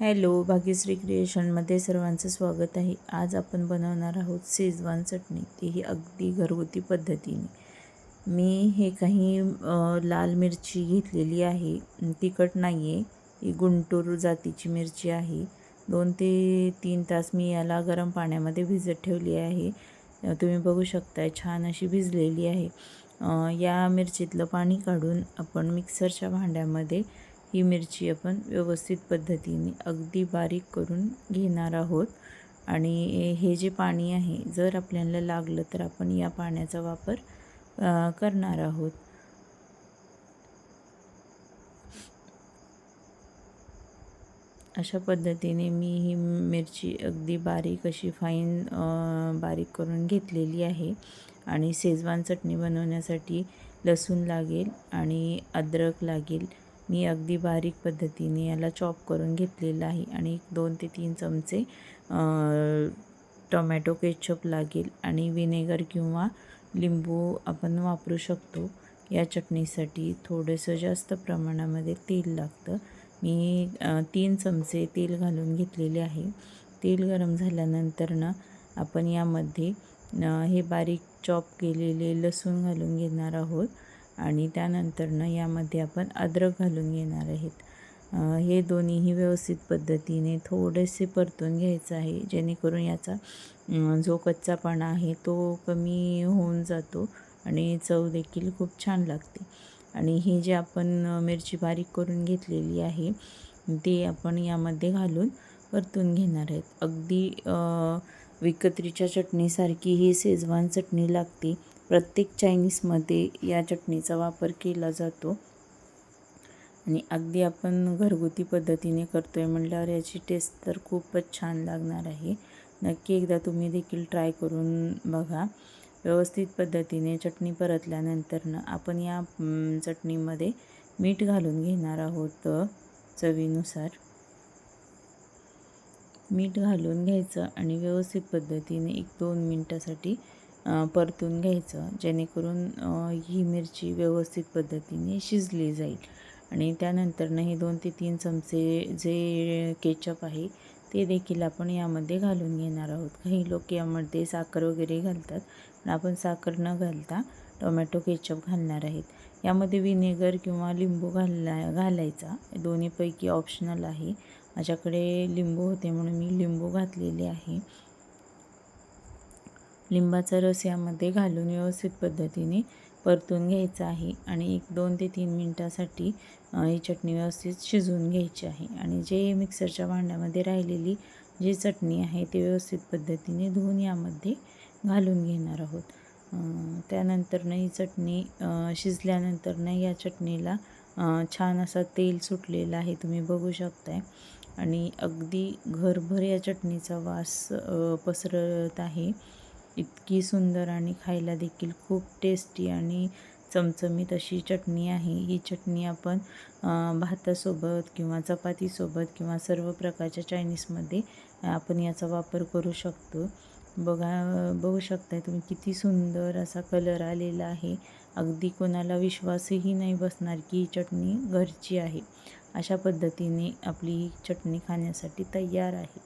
Hello Bhagyashree क्रिएशनमध्ये सर्वांचं स्वागत आहे. आज आपण बनवणार आहोत शेजवान चटणी. तेही अगदी घरगुती पद्धतीने. मी हे काही लाल मिरची घेतलेली आहे. तिखट नाही आहे ही गुंटूर जातीची मिरची आहे. दोन ते तीन तास मी याला गरम पाण्यामध्ये भिजत ठेवली आहे. तुम्ही बघू शकताय छान अशी भिजलेली आहे. या मिरचीतलं पाणी काढून आपण मिक्सरच्या भांड्यामध्ये ही मिरची आपण व्यवस्थित पद्धतीने अगदी बारीक करून घेणार आहोत. आणि हे जे पाणी आहे जर आपल्याला लागलं तर आपण या पाण्याचा वापर करणार आहोत. अशा पद्धतीने मी ही मिरची अगदी बारीक अशी फाईन बारीक करून घेतलेली आहे. आणि शेजवान चटणी बनवण्यासाठी लसूण लागेल आणि अद्रक लागेल. मी अगदी बारीक पद्धतीने याला चॉप करून घेतलेलं आहे आणि एक दोन ते तीन चमचे टोमॅटो केचप लागेल आणि विनेगर किंवा लिंबू आपण वापरू शकतो. या चटणीसाठी थोडंसं जास्त प्रमाणामध्ये तेल लागतं. मी तीन चमचे तेल घालून घेतलेले आहे. तेल गरम झाल्यानंतर ना आपण यामध्ये हे बारीक चॉप केलेले लसूण घालून घेणार आहोत. आणि त्यानंतरनं यामध्ये आपण अद्रक घालून घेणार आहेत. हे दोन्हीही व्यवस्थित पद्धतीने थोडेसे परतून घ्यायचं आहे जेणेकरून याचा जो कच्चापणा आहे तो कमी होऊन जातो आणि चव देखील खूप छान लागते. आणि ही जी आपण मिरची बारीक करून घेतलेली आहे ती आपण यामध्ये घालून परतून घेणार आहेत. अगदी विकत्रीच्या चटणीसारखी ही शेजवान चटणी लागते. प्रत्येक चायनीजमध्ये या चटणीचा वापर केला जातो. आणि अगदी आपण घरगुती पद्धतीने करतो आहे म्हटल्यावर याची टेस्ट तर खूपच छान लागणार आहे. नक्की एकदा तुम्ही देखील ट्राय करून बघा. व्यवस्थित पद्धतीने चटणी परतल्यानंतरनं आपण या चटणीमध्ये मीठ घालून घेणार आहोत चवीनुसार. मीठ घालून घ्यायचं आणि व्यवस्थित पद्धतीने एक दोन मिनटासाठी परतून घ्यायचं जेणेकरून ही मिरची व्यवस्थित पद्धतीने शिजली जाईल. आणि त्यानंतरनं हे दोन ते तीन चमचे जे केचप आहे ते देखील आपण यामध्ये घालून घेणार आहोत. काही लोक यामध्ये साखर वगैरे घालतात पण आपण साखर न घालता टोमॅटो केचप घालणार आहेत. यामध्ये विनेगर किंवा लिंबू घालला घालायचा. दोन्हीपैकी ऑप्शनल आहे. माझ्याकडे लिंबू होते म्हणून मी लिंबू घातलेले आहे. लिंबाचा रस यामध्ये घालून व्यवस्थित पद्धतीने परतून घ्यायचा आहे आणि एक दोन ते तीन मिनटासाठी ही चटणी व्यवस्थित शिजवून घ्यायची आहे. आणि जे मिक्सरच्या भांड्यामध्ये राहिलेली जी चटणी आहे ती व्यवस्थित पद्धतीने धुवून यामध्ये घालून घेणार आहोत. त्यानंतरनं ही चटणी शिजल्यानंतरनं या चटणीला छान असा तेल सुटलेला आहे तुम्ही बघू शकताय. आणि अगदी घरभर या चटणीचा वास पसरत आहे. इतकी सुंदर आणि खायला देखील खूप टेस्टी आणि चमचमीत अशी चटणी आहे. ही चटणी आपण भातासोबत किंवा चपातीसोबत किंवा सर्व प्रकारच्या चायनीजमध्ये आपण याचा वापर करू शकतो. बघा बघू शकताय तुम्ही किती सुंदर असा कलर आलेला आहे. अगदी कोणाला विश्वासही नाही बसणार की ही चटणी घरची आहे. अशा पद्धतीने आपली ही चटणी खाण्यासाठी तयार आहे.